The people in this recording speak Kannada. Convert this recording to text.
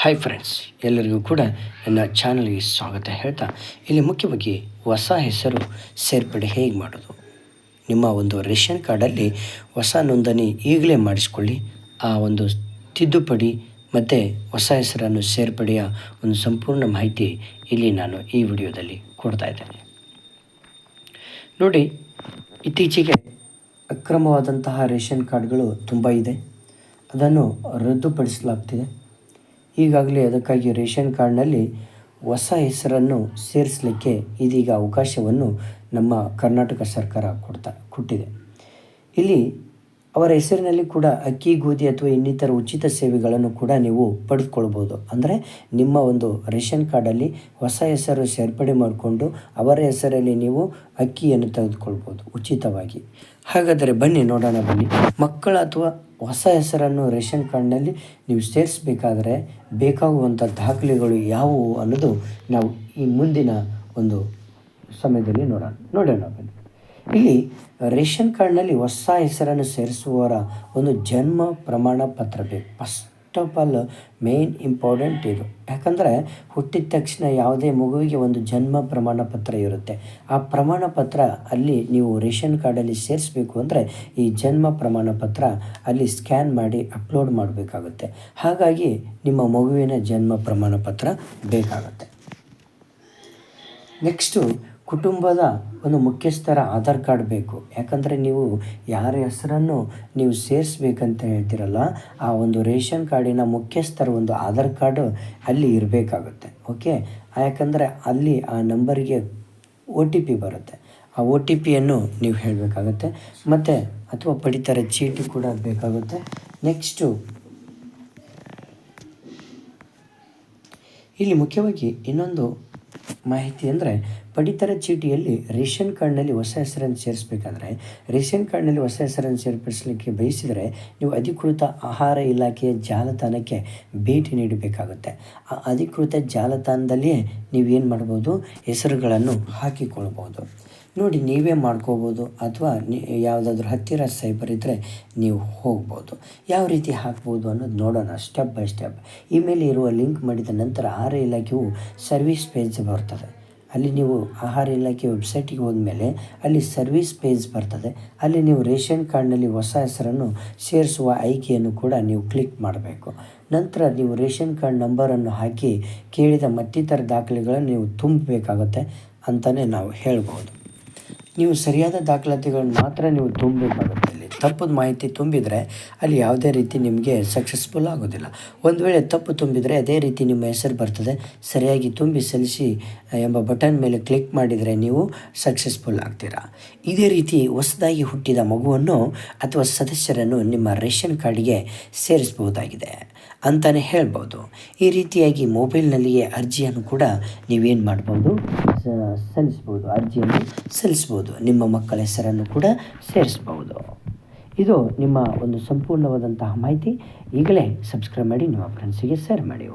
ಹಾಯ್ ಫ್ರೆಂಡ್ಸ್ ಎಲ್ಲರಿಗೂ ಕೂಡ ನನ್ನ ಚಾನಲ್ಗೆ ಸ್ವಾಗತ ಹೇಳ್ತಾ, ಇಲ್ಲಿ ಮುಖ್ಯವಾಗಿ ಹೊಸ ಹೆಸರು ಸೇರ್ಪಡೆ ಹೇಗೆ ಮಾಡೋದು? ನಿಮ್ಮ ಒಂದು ರೇಷನ್ ಕಾರ್ಡಲ್ಲಿ ಹೊಸ ನೋಂದಣಿ ಈಗಲೇ ಮಾಡಿಸ್ಕೊಳ್ಳಿ, ಆ ಒಂದು ತಿದ್ದುಪಡಿ ಮತ್ತು ಹೊಸ ಹೆಸರನ್ನು ಸೇರ್ಪಡೆಯ ಒಂದು ಸಂಪೂರ್ಣ ಮಾಹಿತಿ ಇಲ್ಲಿ ನಾನು ಈ ವಿಡಿಯೋದಲ್ಲಿ ಕೊಡ್ತಾ ಇದ್ದೇನೆ. ನೋಡಿ, ಇತ್ತೀಚೆಗೆ ಅಕ್ರಮವಾದಂತಹ ರೇಷನ್ ಕಾರ್ಡ್ಗಳು ತುಂಬ ಇದೆ. ಅದನ್ನು ರದ್ದುಪಡಿಸಲಾಗ್ತಿದೆ. ಈಗಾಗಲೇ ಅದಕ್ಕಾಗಿ ರೇಷನ್ ಕಾರ್ಡ್ನಲ್ಲಿ ಹೊಸ ಹೆಸರನ್ನು ಸೇರಿಸಲಿಕ್ಕೆ ಇದೀಗ ಅವಕಾಶವನ್ನು ನಮ್ಮ ಕರ್ನಾಟಕ ಸರ್ಕಾರ ಕೊಡ್ತಾ, ಕೊಟ್ಟಿದೆ. ಇಲ್ಲಿ ಅವರ ಹೆಸರಿನಲ್ಲಿ ಕೂಡ ಅಕ್ಕಿ, ಗೋಧಿ ಅಥವಾ ಇನ್ನಿತರ ಉಚಿತ ಸೇವೆಗಳನ್ನು ಕೂಡ ನೀವು ಪಡೆದುಕೊಳ್ಬೋದು ಅಂದರೆ ನಿಮ್ಮ ಒಂದು ರೇಷನ್ ಕಾರ್ಡಲ್ಲಿ ಹೊಸ ಹೆಸರು ಸೇರ್ಪಡೆ ಮಾಡಿಕೊಂಡು ಅವರ ಹೆಸರಲ್ಲಿ ನೀವು ಅಕ್ಕಿಯನ್ನು ತೆಗೆದುಕೊಳ್ಬೋದು ಉಚಿತವಾಗಿ. ಹಾಗಾದರೆ ಬನ್ನಿ, ನೋಡೋಣ ಬನ್ನಿ. ಮಕ್ಕಳ ಅಥವಾ ಹೊಸ ಹೆಸರನ್ನು ರೇಷನ್ ಕಾರ್ಡ್ನಲ್ಲಿ ನೀವು ಸೇರಿಸಬೇಕಾದ್ರೆ ಬೇಕಾಗುವಂಥ ದಾಖಲೆಗಳು ಯಾವುವು ಅನ್ನೋದು ನಾವು ಈ ಮುಂದಿನ ಒಂದು ಸಮಯದಲ್ಲಿ ನೋಡೋಣ. ನೋಡೋಣ ಬನ್ನಿ. ಇಲ್ಲಿ ರೇಷನ್ ಕಾರ್ಡ್ನಲ್ಲಿ ಹೊಸ ಹೆಸರನ್ನು ಸೇರಿಸುವವರ ಒಂದು ಜನ್ಮ ಪ್ರಮಾಣ ಪತ್ರ ಬೇಕು. First of all main important ಇದು. ಯಾಕಂದರೆ ಹುಟ್ಟಿದ ತಕ್ಷಣ ಯಾವುದೇ ಮಗುವಿಗೆ ಒಂದು ಜನ್ಮ ಪ್ರಮಾಣ ಪತ್ರ ಇರುತ್ತೆ. ಆ ಪ್ರಮಾಣ ಪತ್ರ ಅಲ್ಲಿ ನೀವು ರೇಷನ್ ಕಾರ್ಡಲ್ಲಿ ಸೇರಿಸ್ಬೇಕು ಅಂದರೆ ಈ ಜನ್ಮ ಪ್ರಮಾಣ ಪತ್ರ ಅಲ್ಲಿ ಸ್ಕ್ಯಾನ್ ಮಾಡಿ ಅಪ್ಲೋಡ್ ಮಾಡಬೇಕಾಗುತ್ತೆ. ಹಾಗಾಗಿ ನಿಮ್ಮ ಮಗುವಿನ ಜನ್ಮ ಪ್ರಮಾಣ ಪತ್ರ ಬೇಕಾಗುತ್ತೆ. ನೆಕ್ಸ್ಟು ಕುಟುಂಬದ ಒಂದು ಮುಖ್ಯಸ್ಥರ ಆಧಾರ್ ಕಾರ್ಡ್ ಬೇಕು. ಯಾಕಂದರೆ ನೀವು ಯಾರ ಹೆಸರನ್ನು ನೀವು ಸೇರಿಸ್ಬೇಕಂತ ಹೇಳ್ತೀರಲ್ಲ, ಆ ಒಂದು ರೇಷನ್ ಕಾರ್ಡಿನ ಮುಖ್ಯಸ್ಥರ ಒಂದು ಆಧಾರ್ ಕಾರ್ಡು ಅಲ್ಲಿ ಇರಬೇಕಾಗುತ್ತೆ. ಓಕೆ? ಯಾಕಂದರೆ ಅಲ್ಲಿ ಆ ನಂಬರಿಗೆ ಒ ಟಿ ಪಿ ಬರುತ್ತೆ. ಆ ಒ ಟಿ ಪಿಯನ್ನು ನೀವು ಹೇಳಬೇಕಾಗುತ್ತೆ. ಮತ್ತು ಅಥವಾ ಪಡಿತರ ಚೀಟಿ ಕೂಡ ಬೇಕಾಗುತ್ತೆ. ನೆಕ್ಸ್ಟು, ಇಲ್ಲಿ ಮುಖ್ಯವಾಗಿ ಇನ್ನೊಂದು ಮಾಹಿತಿ ಅಂದರೆ ಪಡಿತರ ಚೀಟಿಯಲ್ಲಿ ರೇಷನ್ ಕಾರ್ಡ್ನಲ್ಲಿ ಹೊಸ ಹೆಸರನ್ನು ಸೇರಿಸಬೇಕಾದ್ರೆ, ರೇಷನ್ ಕಾರ್ಡ್ನಲ್ಲಿ ಹೊಸ ಹೆಸರನ್ನು ಸೇರ್ಪಡಿಸಲಿಕ್ಕೆ ಬಯಸಿದರೆ ನೀವು ಅಧಿಕೃತ ಆಹಾರ ಇಲಾಖೆಯ ಜಾಲತಾಣಕ್ಕೆ ಭೇಟಿ ನೀಡಬೇಕಾಗುತ್ತೆ. ಆ ಅಧಿಕೃತ ಜಾಲತಾಣದಲ್ಲಿಯೇ ನೀವೇನು ಮಾಡ್ಬೋದು? ಹೆಸರುಗಳನ್ನು ಹಾಕಿಕೊಳ್ಬೋದು. ನೋಡಿ ನೀವೇ ಮಾಡ್ಕೋಬೋದು ಅಥವಾ ಯಾವುದಾದ್ರೂ ಹತ್ತಿರ ಸೈಬರ್ ಇದ್ದರೆ ನೀವು ಹೋಗ್ಬೋದು. ಯಾವ ರೀತಿ ಹಾಕ್ಬೋದು ಅನ್ನೋದು ನೋಡೋಣ ಸ್ಟೆಪ್ ಬೈ ಸ್ಟೆಪ್. ಇಮೇಲ್ ಇರುವ ಲಿಂಕ್ ಮಾಡಿದ ನಂತರ ಆಹಾರ ಇಲಾಖೆಯು ಸರ್ವಿಸ್ ಪೇಜ್ ಬರ್ತದೆ. ಅಲ್ಲಿ ನೀವು ಆಹಾರ ಇಲಾಖೆ ವೆಬ್ಸೈಟಿಗೆ ಹೋದ್ಮೇಲೆ ಅಲ್ಲಿ ಸರ್ವಿಸ್ ಪೇಜ್ ಬರ್ತದೆ. ಅಲ್ಲಿ ನೀವು ರೇಷನ್ ಕಾರ್ಡ್ನಲ್ಲಿ ಹೊಸ ಹೆಸರನ್ನು ಸೇರಿಸುವ ಆಯ್ಕೆಯನ್ನು ಕೂಡ ನೀವು ಕ್ಲಿಕ್ ಮಾಡಬೇಕು. ನಂತರ ನೀವು ರೇಷನ್ ಕಾರ್ಡ್ ನಂಬರನ್ನು ಹಾಕಿ ಕೇಳಿದ ಮತ್ತಿತರ ದಾಖಲೆಗಳನ್ನು ನೀವು ತುಂಬಬೇಕಾಗುತ್ತೆ ಅಂತಲೇ ನಾವು ಹೇಳ್ಬೋದು. ನೀವು ಸರಿಯಾದ ದಾಖಲಾತಿಗಳನ್ನು ಮಾತ್ರ ನೀವು ತುಂಬಬೇಕಾಗುತ್ತೆ. ತಪ್ಪದ ಮಾಹಿತಿ ತುಂಬಿದರೆ ಅಲ್ಲಿ ಯಾವುದೇ ರೀತಿ ನಿಮಗೆ ಸಕ್ಸಸ್ಫುಲ್ ಆಗೋದಿಲ್ಲ. ಒಂದು ವೇಳೆ ತಪ್ಪು ತುಂಬಿದರೆ ಅದೇ ರೀತಿ ನಿಮ್ಮ ಹೆಸರು ಬರ್ತದೆ. ಸರಿಯಾಗಿ ತುಂಬಿ ಸಲ್ಲಿಸಿ ಎಂಬ ಬಟನ್ ಮೇಲೆ ಕ್ಲಿಕ್ ಮಾಡಿದರೆ ನೀವು ಸಕ್ಸಸ್ಫುಲ್ ಆಗ್ತೀರಾ. ಇದೇ ರೀತಿ ಹೊಸದಾಗಿ ಹುಟ್ಟಿದ ಮಗುವನ್ನು ಅಥವಾ ಸದಸ್ಯರನ್ನು ನಿಮ್ಮ ರೇಷನ್ ಕಾರ್ಡಿಗೆ ಸೇರಿಸಬಹುದಾಗಿದೆ ಅಂತಲೇ ಹೇಳ್ಬೋದು. ಈ ರೀತಿಯಾಗಿ ಮೊಬೈಲ್ನಲ್ಲಿಯೇ ಅರ್ಜಿಯನ್ನು ಕೂಡ ನೀವೇನು ಮಾಡ್ಬೋದು? ಸಲ್ಲಿಸ್ಬೋದು ಅರ್ಜಿಯನ್ನು ಸಲ್ಲಿಸ್ಬೋದು ನಿಮ್ಮ ಮಕ್ಕಳ ಹೆಸರನ್ನು ಕೂಡ ಸೇರಿಸ್ಬೋದು ಇದು ನಿಮ್ಮ ಒಂದು ಸಂಪೂರ್ಣವಾದಂತಹ ಮಾಹಿತಿ. ಈಗಲೇ ಸಬ್ಸ್ಕ್ರೈಬ್ ಮಾಡಿ ನಿಮ್ಮ ಫ್ರೆಂಡ್ಸಿಗೆ ಶೇರ್ ಮಾಡಿ.